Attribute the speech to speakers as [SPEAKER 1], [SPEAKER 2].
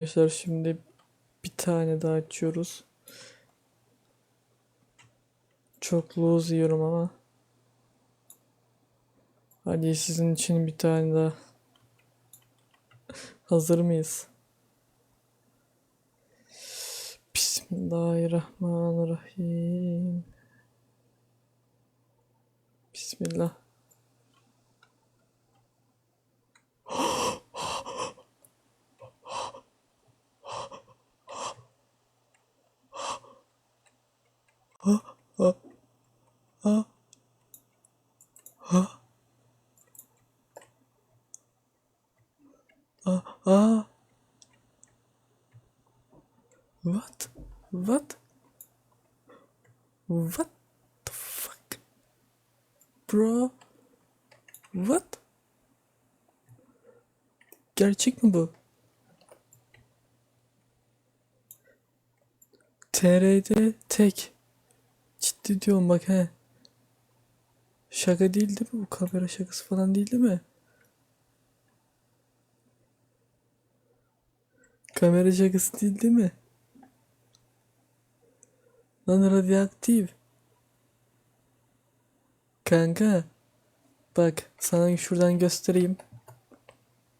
[SPEAKER 1] Arkadaşlar şimdi bir tane daha açıyoruz. Çok loz yiyorum ama. Hadi sizin için bir tane daha. Hazır mıyız? Bismillahirrahmanirrahim. Bismillah. Aa. What? What? What the fuck? Bro. What? Gerçek mi bu? TR'de tek. Ciddi diyorum bak he. Şaka değil değil mi bu? Kamera şakası falan değil değil mi? Kamera şakası değil değil mi? Lan radyoaktif. Kanka. Bak sana şuradan göstereyim.